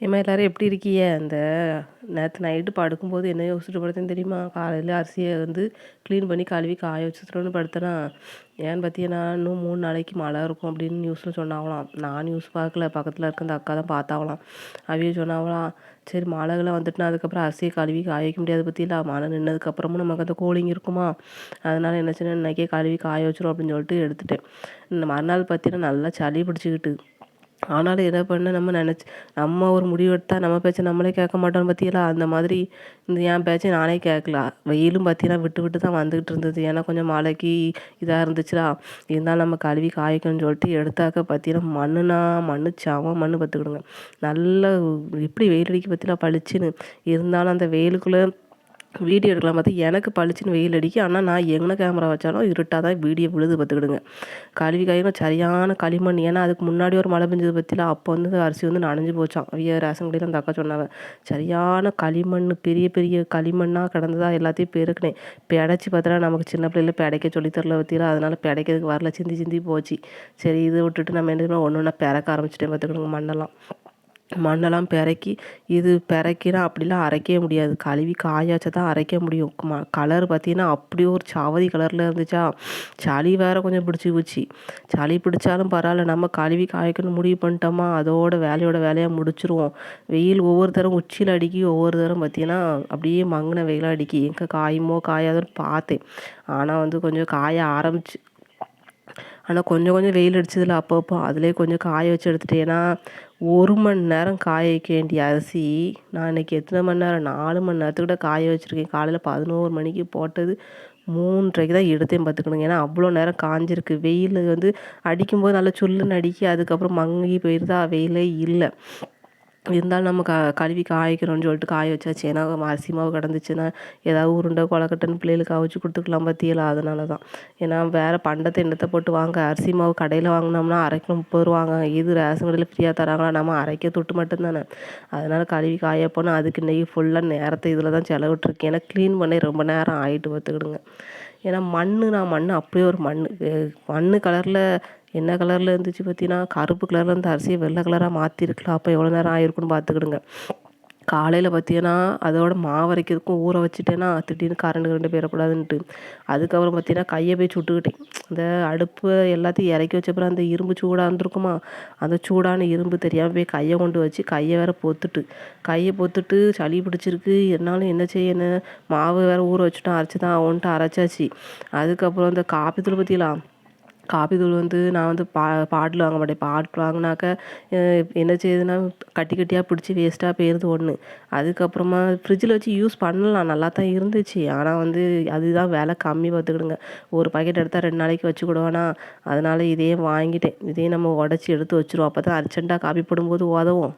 ஏமா எல்லாரும் எப்படி இருக்கீங்க? அந்த நேற்று நைட்டு படுக்கும்போது என்ன யோசிச்சுட்டு படுத்தேன்னு தெரியுமா? காலையில் அரிசியை வந்து க்ளீன் பண்ணி கழுவி காய வச்சுட்டுன்னு படுத்தேனா? ஏன்னு பார்த்தீங்கன்னா இன்னும் மூணு நாளைக்கு மழை இருக்கும் அப்படின்னு நியூஸில் சொன்னாங்களாம். நான் நியூஸ் பார்க்கல. பக்கத்தில் இருக்க அந்த அக்கா தான் பார்த்தாங்களாம். அவையே சொன்னாங்களாம் சரி மழைகள்லாம் வந்துட்டுனா அதுக்கப்புறம் அரிசியை கழுவி காய வைக்க முடியாது பற்றியில மழை நின்னதுக்கப்புறமும் நமக்கு அந்த கூலிங் இருக்குமா? அதனால் என்ன சொன்னால் இன்றைக்கே கழுவி காய வச்சிரும் அப்படின்னு சொல்லிட்டு எடுத்துட்டேன். இந்த மறுநாள் பார்த்தீங்கன்னா நல்லா சளி பிடிச்சிக்கிட்டு. ஆனாலும் எதை பண்ண நம்ம நினச்சி நம்ம ஒரு முடிவு எடுத்தால் நம்ம பேச்சை நம்மளே கேட்க மாட்டோம்னு பார்த்தீங்களா அந்த மாதிரி இந்த என் பேச்சை நானே கேட்கல. வெயிலும் பார்த்தீங்கன்னா விட்டு விட்டு தான் வந்துக்கிட்டு இருந்தது. ஏன்னா கொஞ்சம் மழைக்கு இதாக இருந்துச்சுடா. இருந்தாலும் நம்ம கழுவி காய்க்கணும்னு சொல்லிட்டு எடுத்தாக்க பார்த்தீங்கன்னா மண்ணுனா மண்ணு சாவம் மண் பார்த்துக்கிடுங்க நல்ல எப்படி வெயில் அடிக்க பார்த்தீங்கன்னா பளிச்சுன்னு. இருந்தாலும் அந்த வெயிலுக்குள்ளே வீடியோ எடுக்கலாம் பார்த்தா எனக்கு பளிச்சுன்னு வெயில் அடிக்கும் ஆனால் நான் எங்கே கேமரா வச்சாலும் இருட்டாக தான் வீடியோ விழுது பார்த்துக்கிடுங்க. கழுவி காயும் சரியான களிமண். ஏன்னா அதுக்கு முன்னாடி ஒரு மழை பெஞ்சது பற்றியில் அப்போ வந்து அரிசி வந்து நனைஞ்சு போச்சான் ஐயா ரேஷன் கடையில் அந்த அக்கா சொன்னாங்க. சரியான களிமண் பெரிய பெரிய களிமண்ணாக கிடந்ததா எல்லாத்தையும் பெருக்கினேன். பிடைச்சி பார்த்தா நமக்கு சின்ன பிள்ளைல பிடைக்க சொல்லித்தரல பற்றியில் அதனால் பிடைக்கிறதுக்கு வரல. சிந்தி சிந்தி போச்சு. சரி இதை விட்டுட்டு நம்ம என்ன ஒன்று ஒன்றா பிறக்க ஆரம்பிச்சிட்டேன் பார்த்துக்கிடுங்க மண்ணெல்லாம். மண்ணெல்லாம் பெரக்கி இது பெரக்கினா அப்படிலாம் அரைக்கவே முடியாது. கழுவி காய வச்சா தான் அரைக்க முடியும். ம கலர் பார்த்தீங்கன்னா அப்படியே ஒரு சாவதி கலரில் இருந்துச்சா? சளி வேறு கொஞ்சம் பிடிச்சி போச்சு. சளி பிடிச்சாலும் பரவாயில்ல நம்ம கழுவி காய்க்கணும் முடிவு பண்ணிட்டோமா? அதோட வேலையோட வேலையாக முடிச்சிருவோம். வெயில் ஒவ்வொரு தரம் உச்சியில் அடிக்கி ஒவ்வொரு தரம் பார்த்தீங்கன்னா அப்படியே மங்கின வெயிலாக அடிக்கி எங்கே காயுமோ காயாதோன்னு பார்த்தேன். ஆனால் வந்து கொஞ்சம் காய ஆரம்பிச்சு ஆனால் கொஞ்சம் கொஞ்சம் வெயில் அடிச்சதில்ல அப்பப்போ அதிலே கொஞ்சம் காய வச்சு எடுத்துட்டேன். ஏன்னா ஒரு மணி நேரம் காய வைக்க வேண்டிய அரிசி நான் இன்றைக்கி எத்தனை மணி நேரம்? நாலு மணி நேரத்துக்கிட்ட காய வச்சுருக்கேன். காலையில் பதினோரு மணிக்கு போட்டது மூன்றரைக்கு தான் எடுத்தேன் பார்த்துக்கணுங்க. ஏன்னா அவ்வளோ நேரம் காஞ்சிருக்கு. வெயில் வந்து அடிக்கும்போது நல்லா சுல்லுன்னு அடிக்கி அதுக்கப்புறம் மங்கி போயிடுதா வெயிலே இல்லை. இருந்தாலும் நம்ம க கழுவி காய்க்கணும்னு சொல்லிட்டு காய வச்சாச்சு. ஏன்னா அரிசி மாவு கிடந்துச்சுன்னா ஏதாவது உருண்டை கொலக்கட்டைன்னு பிள்ளைகளுக்கு அவிச்சு கொடுத்துக்கலாம் பற்றியல அதனால தான் ஏன்னா வேறு பண்டத்தை எண்ணத்தை போட்டு வாங்க? அரிசி மாவு கடையில் வாங்கினோம்னா அரைக்கிற முப்பது ரூபாங்க இது ரேஷன் கடையில் ஃப்ரீயாக தராங்களா? நம்ம அரைக்க தொட்டு மட்டும்தானே அதனால் கழுவி காய போனால் அதுக்கு இன்றைக்கி ஃபுல்லாக நேரத்தை இதில் தான் செலவிட்ருக்கேன் ஏன்னா க்ளீன் பண்ணி ரொம்ப நேரம் ஆகிட்டு பார்த்துக்கிடுங்க. ஏன்னா மண் நான் மண் அப்படியே ஒரு மண் மண் கலரில் என்ன கலரில் இருந்துச்சு பார்த்தீங்கன்னா கருப்பு கலரில் இருந்த அரிசியை வெள்ளை கலராக மாற்றிருக்கலாம் அப்போ எவ்வளோ நேரம் ஆயிருக்குன்னு பார்த்துக்கிடுங்க. காலையில் பார்த்தீங்கன்னா அதோட மாவு அரைக்கிறதுக்கும் ஊற வச்சுட்டேன்னா திடீர்னு கரண்ட் கரண்டு போயிடக்கூடாதுன்ட்டு அதுக்கப்புறம் பார்த்தீங்கன்னா கையை போய் சுட்டுக்கிட்டேன். அந்த அடுப்பு எல்லாத்தையும் இறக்கி வச்சப்பறம் அந்த இரும்பு சூடாக இருந்திருக்குமா? அந்த சூடான இரும்பு தெரியாமல் போய் கையை கொண்டு வச்சு கையை வேற பொத்துட்டு. கையை பொத்துட்டு சளி பிடிச்சிருக்கு. என்னாலும் என்ன செய்யணும் மாவு வேற ஊற வச்சுட்டோம். அரைச்சி தான் அவன்ட்டு அரைச்சாச்சு. அதுக்கப்புறம் இந்த காப்பி தூள் பற்றிலாம் காப்பி தூள் வந்து நான் வந்து பா பாட்டில் வாங்க மாட்டேன். பாட்டில் வாங்கினாக்க என்ன செய்யுதுன்னா கட்டி கட்டியாக பிடிச்சி வேஸ்ட்டாக போயிடுது ஒன்று அதுக்கப்புறமா ஃப்ரிட்ஜில் வச்சு யூஸ் பண்ணலாம். நல்லா தான் இருந்துச்சு. ஆனால் வந்து அதுதான் விலை கம்மி பார்த்துக்கிடுங்க. ஒரு பாக்கெட் எடுத்தால் ரெண்டு நாளைக்கு வச்சுக்கிடுவேனா. அதனால் இதையே வாங்கிட்டேன். இதையும் நம்ம உடச்சி எடுத்து வச்சுருவோம். அப்போ தான் அர்ஜென்ட்டாக காப்பி போடும்போது உதவும்.